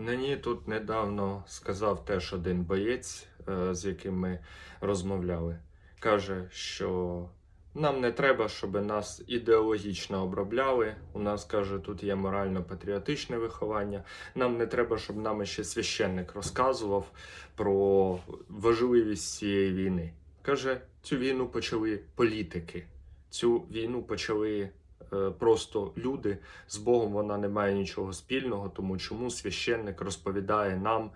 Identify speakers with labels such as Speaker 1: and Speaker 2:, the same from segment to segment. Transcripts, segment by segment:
Speaker 1: Мені тут недавно сказав теж один боєць, е, з яким ми розмовляли. Каже, що нам не треба, щоб нас ідеологічно обробляли. У нас каже, тут є морально-патріотичне виховання. Нам не треба, щоб нам ще священник розказував про важливість цієї війни. Каже, цю війну почали політики. Цю війну почали просто люди. З Богом вона не має нічого спільного, тому чому священник розповідає нам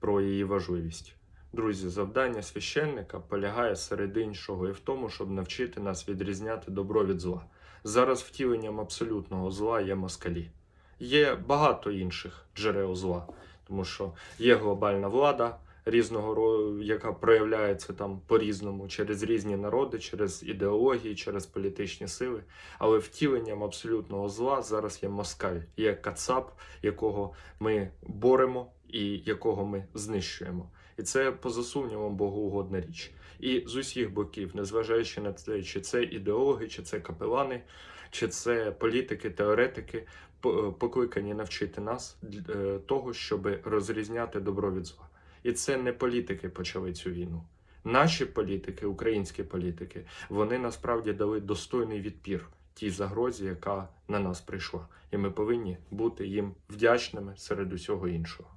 Speaker 1: про її важливість. Друзі, завдання священника полягає серед іншого і в тому, щоб навчити нас відрізняти добро від зла. Зараз втіленням абсолютного зла є москалі. Є багато інших джерел зла, тому що є глобальна влада різного яка проявляється там по-різному через різні народи, через ідеології, через політичні сили. Але втіленням абсолютного зла зараз є москаль, є кацап, якого ми боремо і якого ми знищуємо. І це поза сумнівом богоугодна річ. І з усіх боків, незважаючи на те, чи це ідеологи, чи це капелани, чи це політики, теоретики, покликані навчити нас е, того, щоб розрізняти добро від зла. І це не політики почали цю війну. Наші політики, українські політики, вони насправді дали достойний відпір тій загрозі, яка на нас прийшла. І ми повинні бути їм вдячними серед усього іншого.